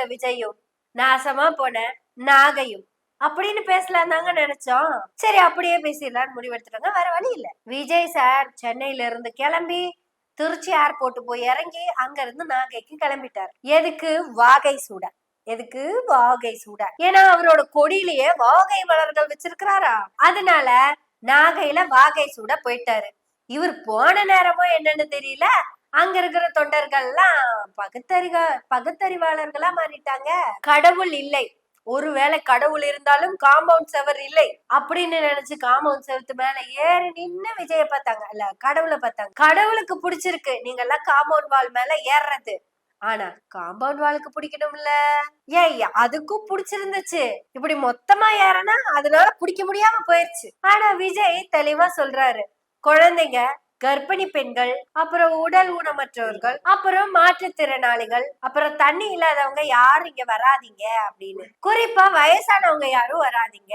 வந்த விஜயும் நாசமா போன நாகையும் அப்படின்னு பேசலாம் தாங்க நினைச்சோம். சரி அப்படியே பேசிடலாம்னு முடிவெடுத்துட்டாங்க. வேற வழி இல்ல. விஜய் சார் சென்னையில இருந்து கிளம்பி திருச்சி ஏர்போர்ட் போய் இறங்கி அங்க இருந்து நாகைக்கு கிளம்பிட்டார். எதுக்கு? வாகை சூட. எதுக்கு? வாகை சூட. ஏன்னா அவரோட கொடியிலேயே வாகை மலர்கள் வச்சிருக்கிறாரா? அதனால நாகையில வாகை சூட போயிட்டாரு. இவர் போன நேரமோ என்னன்னு தெரியல. அங்க இருக்கிற தொண்டர்கள்லாம் பகுத்தறிக பகுத்தறிவாளர்களா மாறிட்டாங்க. கடவுள் இல்லை. ஒருவேளை கடவுள் இருந்தாலும் காம்பவுண்ட் செவர் இல்லை அப்படின்னு நினைச்சு காம்பவுண்ட் செவத்து மேல ஏறி நின்னு விஜய பார்த்தாங்க. இல்ல கடவுளை பார்த்தாங்க. கடவுளுக்கு பிடிச்சிருக்கு. நீங்க எல்லாம் காம்பவுண்ட் வால் மேல ஏறுறது. ஆனா காம்பவுண்ட் வாலுக்கு பிடிக்கணும்ல. ஏய் அதுக்கும் பிடிச்சிருந்துச்சு. இப்படி மொத்தமா ஏறனா அதனால பிடிக்க முடியாம போயிருச்சு. ஆனா விஜய் தெளிவா சொல்றாரு. குழந்தைங்க கர்ப்பிணி பெண்கள் அப்புறம் உடல் ஊனமற்றவர்கள் அப்புறம் மாற்றுத்திறனாளிகள் அப்புறம் தண்ணி இல்லாதவங்க யாரும் இங்க வராதீங்க அப்படின்னு. குறிப்பா வயசானவங்க யாரும் வராதீங்க.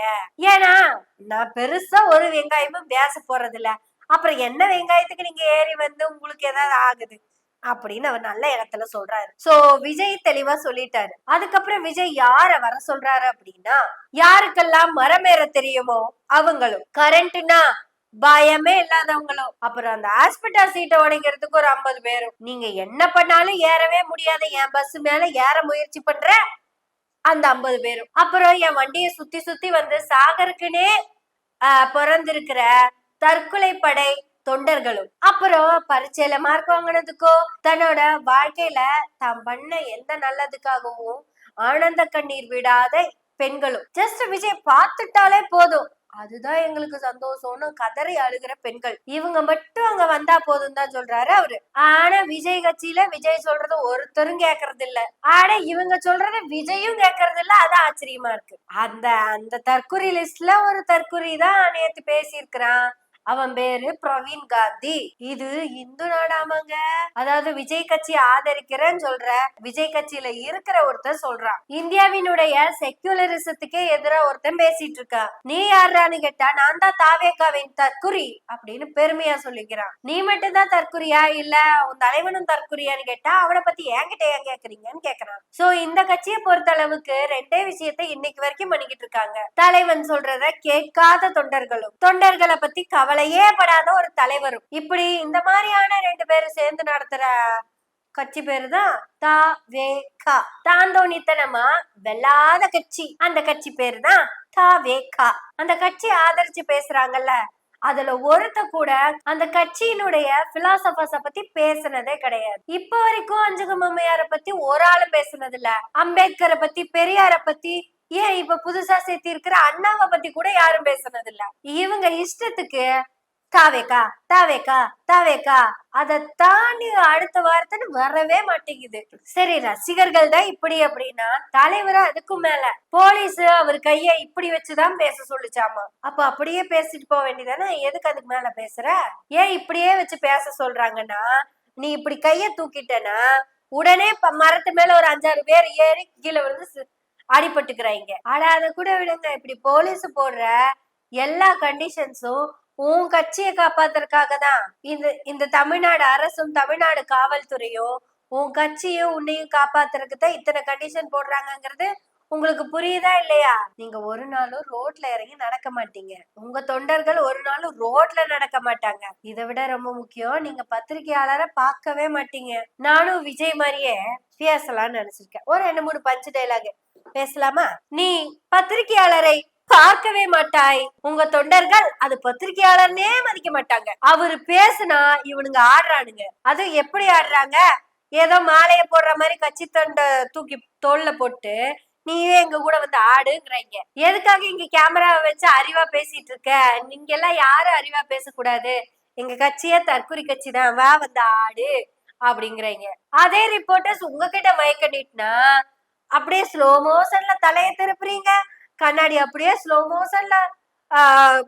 ஏன்னா நான் பெருசா ஒரு வெங்காயமும் பேச போறது இல்ல அப்புறம் என்ன வெங்காயத்துக்கு நீங்க ஏறி வந்து உங்களுக்கு ஏதாவது ஆகுது? அப்படின்னு அவர் நல்ல இடத்துல சொல்றாரு. சோ விஜய் தெளிவா சொல்லிட்டாரு. அதுக்கப்புறம் விஜய் யார வர சொல்றாரு அப்படின்னா யாருக்கெல்லாம் மரமேற தெரியுமோ அவங்களும். கரண்ட்னா பயமே இல்லாதவங்களும். அப்புறம் அந்த ஹாஸ்பிட்டல் சீட்டை உடைக்கிறதுக்கு ஒரு ஐம்பது பேரும். நீங்க என்ன பண்ணாலும் ஏறவே முடியாது. என் பஸ் மேல ஏற முயற்சி பண்ற அந்த ஐம்பது பேரும். அப்புறம் என் வண்டியை சுத்தி சுத்தி வந்து சாகருக்குன்னே பிறந்திருக்கிற தற்கொலை படை தொண்டர்களும். அப்புறம் பரீட்சையில மார்க் வாங்கினதுக்கோ தன்னோட வாழ்க்கையில தாம் பண்ண எந்த நல்லதுக்காகவும் ஆனந்த கண்ணீர் விடாத பெண்களும். ஜஸ்ட் விஜய் பார்த்துட்டாலே போதும். அதுதான் எங்களுக்கு சந்தோஷம்னு கதறி அழுகிற பெண்கள். இவங்க மட்டும் அங்க வந்தா போதும் தான் சொல்றாரு அவரு. ஆனா விஜய் கட்சியில விஜய் சொல்றது ஒருத்தரும் கேக்குறது இல்ல ஆனா இவங்க சொல்றத விஜயும் கேக்குறது இல்ல அது ஆச்சரியமா இருக்கு. அந்த அந்த தற்குறி லிஸ்ட்ல ஒரு தற்குறி தான் நேத்து பேசியிருக்கிறான். அவன் பேரு பிரவீன் காந்தி. இது இந்து நாடாமாங்க? அதாவது விஜய் கட்சி ஆதரிக்கிறேன்னு சொல்ற விஜய் கட்சியில இருக்கிற ஒருத்தன் சொல்றான். இந்தியாவினுடைய செக்யூலரிசத்துக்கே எதிரா ஒருத்தன் பேசிட்டு இருக்கான். நீ யாரான்னு கேட்டா நான் தான் தாவேக்காவின் தற்குறி அப்படின்னு பெருமையா சொல்லிக்கிறான். நீ மட்டும் தான் தற்குறியா? இல்ல உன் தலைவனும் தற்குறியான்னு கேட்டா அவனை பத்தி என்கிட்ட ஏன் கேக்குறீங்கன்னு கேக்குறான். சோ இந்த கட்சியை பொறுத்த அளவுக்கு ரெண்டே விஷயத்தை இன்னைக்கு வரைக்கும் பண்ணிக்கிட்டு இருக்காங்க. தலைவன் சொல்றத கேட்காத தொண்டர்களும் தொண்டர்களை பத்தி கவலை கவலையே படாத ஒரு தலைவரும். இப்படி இந்த மாதிரியான ரெண்டு பேரும் சேர்ந்து நடத்துற கட்சி பேரு தான் தா வே கா. தாந்தோணித்தனமா வெல்லாத கட்சி. அந்த கட்சி பேரு தான் தா வே கா. அந்த கட்சி ஆதரிச்சு பேசுறாங்கல்ல அதுல ஒருத்த கூட அந்த கட்சியினுடைய பிலாசபர்ஸ பத்தி பேசுனதே கிடையாது. இப்ப வரைக்கும் அஞ்சுகம் அம்மையார பத்தி ஒரு ஆளும் பேசுனது இல்ல அம்பேத்கரை பத்தி பெரியார பத்தி ஏன் இப்ப புதுசா சேர்த்தி இருக்கிற அண்ணாவை பத்தி கூட யாரும் பேசுனது இல்ல இவங்க இஷ்டத்துக்கு தாவேக்கா தாவேக்கா தாவேக்கா அதை தாண்டி அடுத்த வாரத்துன்னு வரவே மாட்டேங்குது. சரி ரசிகர்கள் தான் இப்படி அப்படின்னா தலைவர் அதுக்கும் மேல. போலீஸ் அவர் கைய இப்படி வச்சுதான் பேச சொல்லுச்சாமா. அப்ப அப்படியே பேசிட்டு போக வேண்டியதானே? எதுக்கு அதுக்கு மேல பேசுற? ஏன் இப்படியே வச்சு பேச சொல்றாங்கன்னா நீ இப்படி கைய தூக்கிட்டனா உடனே மரத்து மேல ஒரு அஞ்சாறு பேர் ஏறி கீழே விழுந்து அடிபட்டுக்கிறாங்க ஆனா அதை கூட விடுங்க. இப்படி போலீஸ் போடுற எல்லா கண்டிஷன்ஸும் உன் கட்சியை காப்பாத்துறதுக்காக தான். இந்த இந்த தமிழ்நாடு அரசும் தமிழ்நாடு காவல்துறையும் உன் கட்சியும் உன்னையும் காப்பாத்துறதுக்கு தான் இத்தனை கண்டிஷன் போடுறாங்கங்கிறது உங்களுக்கு புரியுதா இல்லையா? நீங்க ஒரு நாளும் ரோட்ல இறங்கி நடக்க மாட்டீங்க. உங்க தொண்டர்கள் ஒரு நாளும் ரோட்ல நடக்க மாட்டாங்க. இதை விட ரொம்ப முக்கியம் நீங்க பத்திரிகையாளரை பார்க்கவே மாட்டீங்க. நானும் விஜய் மாதிரியே பேசலாம்னு நினைச்சிருக்கேன் ஒரு ரெண்டு மூணு பஞ்சு டைலாக் பேசலாமா? நீ பத்திரிகையாளரை பார்க்கவே மாட்டாய். உங்க தொண்டர்கள் அது பத்திரிகையாளர்னே மதிக்க மாட்டாங்க. அவரு பேசுனா இவனுங்க ஆடுறானுங்க. அது எப்படி ஆடுறாங்க? ஏதோ மாலைய போடுற மாதிரி கட்சி தொண்டை தூக்கி தோல்ல போட்டு நீயே எங்க கூட வந்து ஆடுங்கிறீங்க. எதுக்காக இங்க கேமராவை வச்சு அறிவா பேசிட்டு இருக்க? நீங்க எல்லாம் யாரும் அறிவா பேசக்கூடாது. எங்க கட்சியே தற்கொலை கட்சி தான். வா வந்து ஆடு அப்படிங்கிறீங்க. அதே ரிப்போர்ட்டர்ஸ் உங்ககிட்ட மயக்கடிட்டுனா அப்படியே ஸ்லோ மோஷன்ல தலைய திருப்புறீங்க. கண்ணாடி அப்படியே ஸ்லோ மோஷன்ல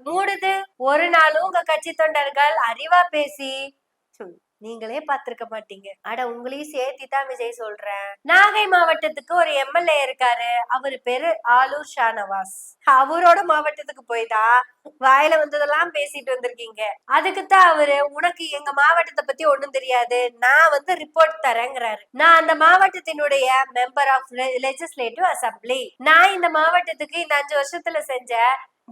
மூடுது. ஒரு நாளும் உங்க கட்சி தொண்டர்கள் அறிவா பேசி ஹம், நீங்களே பார்த்திருக்க மாட்டீங்க. அட உங்களையும் சேர்த்தி தான் விஜய் சொல்றேன். நாகை மாவட்டத்துக்கு ஒரு எம்எல்ஏ இருக்காரு. அவரு பேரு ஆலூர் ஷானவாஸ். அவரோட மாவட்டத்துக்கு போய் தான் வாயில வந்ததெல்லாம் பேசிட்டு வந்திருக்கீங்க. அதுக்குத்தான் அவரு உனக்கு எங்க மாவட்டத்தை பத்தி ஒண்ணும் தெரியாது. நான் வந்து ரிப்போர்ட் தரேங்கிறாரு. நான் அந்த மாவட்டத்தினுடைய மெம்பர் ஆஃப் லெஜிஸ்லேட்டிவ் அசம்பிளி நான் இந்த மாவட்டத்துக்கு இந்த அஞ்சு வருஷத்துல செஞ்ச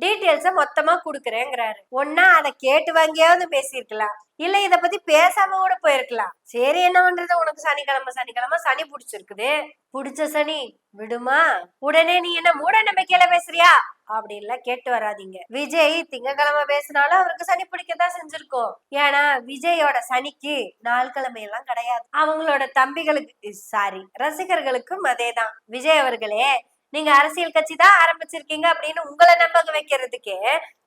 டீட்டெயில்ஸ மொத்தமா குடுக்கறேங்கிறாரு. ஒன்னா அதை கேட்டு வாங்கியாவது பேசியிருக்கலாம். இல்ல இத பத்தி பேசாம கூட போயிருக்கலாம். சரி என்ன பண்றது உனக்கு சனிக்கிழமை சனிக்கிழமை சனி புடிச்சிருக்குது. புடிச்ச சனி விடுமா? உடனே நீ என்ன மூட நம்பிக்கையில பேசுறியா? அப்படின்லாம் கேட்டு வராதீங்க. விஜய் திங்கக்கிழமை பேசினாலும் அவருக்கு சனி பிடிக்கதான் செஞ்சிருக்கோம். ஏன்னா விஜயோட சனிக்கு நாள் கிழமையெல்லாம் கிடையாது. அவங்களோட தம்பிகளுக்கு சாரி ரசிகர்களுக்கும் அதேதான். விஜய் அவர்களே நீங்க அரசியல் கட்சி தான் ஆரம்பிச்சிருக்கீங்க அப்படின்னு உங்களை நம்ப வைக்கிறதுக்கே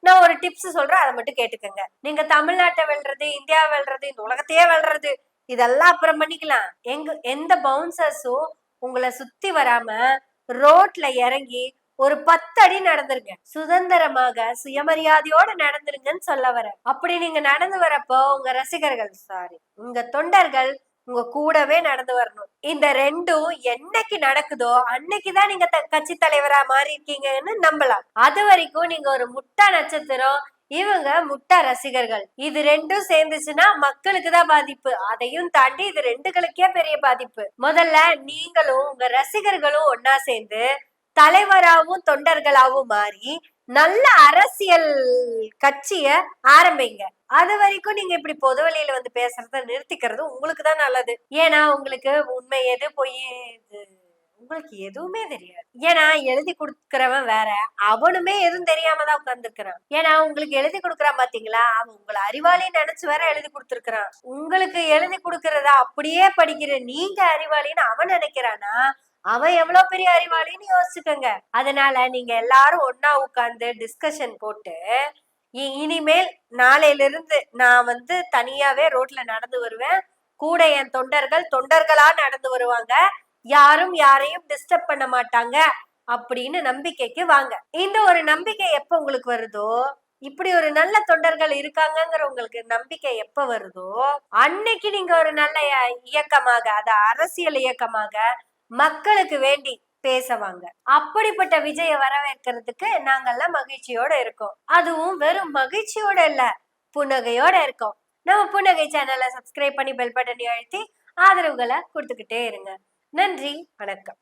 நான் ஒரு டிப்ஸ் சொல்றேன். அதை மட்டும் கேட்டுக்கோங்க. நீங்க தமிழ்நாட்டை வெல்றது இந்தியா வெல்றது இந்த உலகத்தையே வெல்றது இதெல்லாம் அப்புறம் பண்ணிக்கலாம். எங்க எந்த பவுன்சர்ஸும் உங்களை சுத்தி வராம ரோட்ல இறங்கி ஒரு பத்து அடி நடந்துருங்க. சுதந்திரமாக சுயமரியாதையோட நடந்துருங்கன்னு சொல்ல வரேன். அப்படி நீங்க நடந்து வரப்போ உங்க ரசிகர்கள் சாரி உங்க தொண்டர்கள் உங்க கூடவே நடந்து வரணும். இந்த ரெண்டும் என்னைக்கு நடக்குதோ அன்னைக்குதான் நீங்க த- கட்சி தலைவரா மாறி இருக்கீங்கன்னு நம்பலாம். அது வரைக்கும் நீங்க ஒரு முட்டா நட்சத்திரம் இவங்க முட்டா ரசிகர்கள். இது ரெண்டும் சேர்ந்துச்சுன்னா மக்களுக்கு தான் பாதிப்பு. அதையும் தாண்டி இது ரெண்டுகளுக்கே பெரிய பாதிப்பு. முதல்ல நீங்களும் உங்க ரசிகர்களும் ஒன்னா சேர்ந்து தலைவராகவும் தொண்டர்களாகவும் மாறி நல்ல அரசியல் கட்சிய ஆரம்பிங்க. அது வரைக்கும் நீங்க இப்படி பொது வழியில வந்து பேசுறத நிறுத்திக்கிறது உங்களுக்கு தான் நல்லது. ஏன்னா உங்களுக்கு உண்மை எது பொய் உங்களுக்கு எதுவுமே தெரியாது. ஏன்னா எழுதி கொடுக்கறவன் வேற. அவனுமே எதுவும் தெரியாம தான் உட்கார்ந்துருக்கிறான். ஏன்னா உங்களுக்கு எழுதி கொடுக்கறான் பாத்தீங்களா? அவன் உங்களை அறிவாளின்னு நினைச்சு வேற எழுதி கொடுத்துருக்கான் உங்களுக்கு எழுதி கொடுக்கறத அப்படியே படிக்கிற நீங்க அறிவாளின்னு அவன் நினைக்கிறானா அவன் எவ்வளவு பெரிய அறிவாளின்னு யோசிச்சுக்கோங்க. அதனால நீங்க எல்லாரும் ஒன்னா உட்கார்ந்து டிஸ்கஷன் போட்டு இனிமேல் நாளையில இருந்து நான் வந்து தனியாவே ரோட்ல நடந்து வருவேன். கூட என் தொண்டர்கள் தொண்டர்களா நடந்து வருவாங்க. யாரும் யாரையும் டிஸ்டர்ப் பண்ண மாட்டாங்க அப்படின்னு நம்பிக்கைக்கு வாங்க. இந்த ஒரு நம்பிக்கை எப்ப உங்களுக்கு வருதோ இப்படி ஒரு நல்ல தொண்டர்கள் இருக்காங்கிற உங்களுக்கு நம்பிக்கை எப்ப வருதோ அன்னைக்கு நீங்க ஒரு நல்ல இயக்கமாக அது அரசியல் இயக்கமாக மக்களுக்கு வேண்டி பேசுவாங்க. அப்படிப்பட்ட விஜய வரவேற்கிறதுக்கு நாங்கெல்லாம் மகிழ்ச்சியோட இருக்கோம். அதுவும் வெறும் மகிழ்ச்சியோட இல்ல புன்னகையோட இருக்கோம். நம்ம புன்னகை சேனலை சப்ஸ்கிரைப் பண்ணி பெல் பட்டனை அழுத்தி ஆதரவுகளை கொடுத்துக்கிட்டே இருங்க. நன்றி வணக்கம்.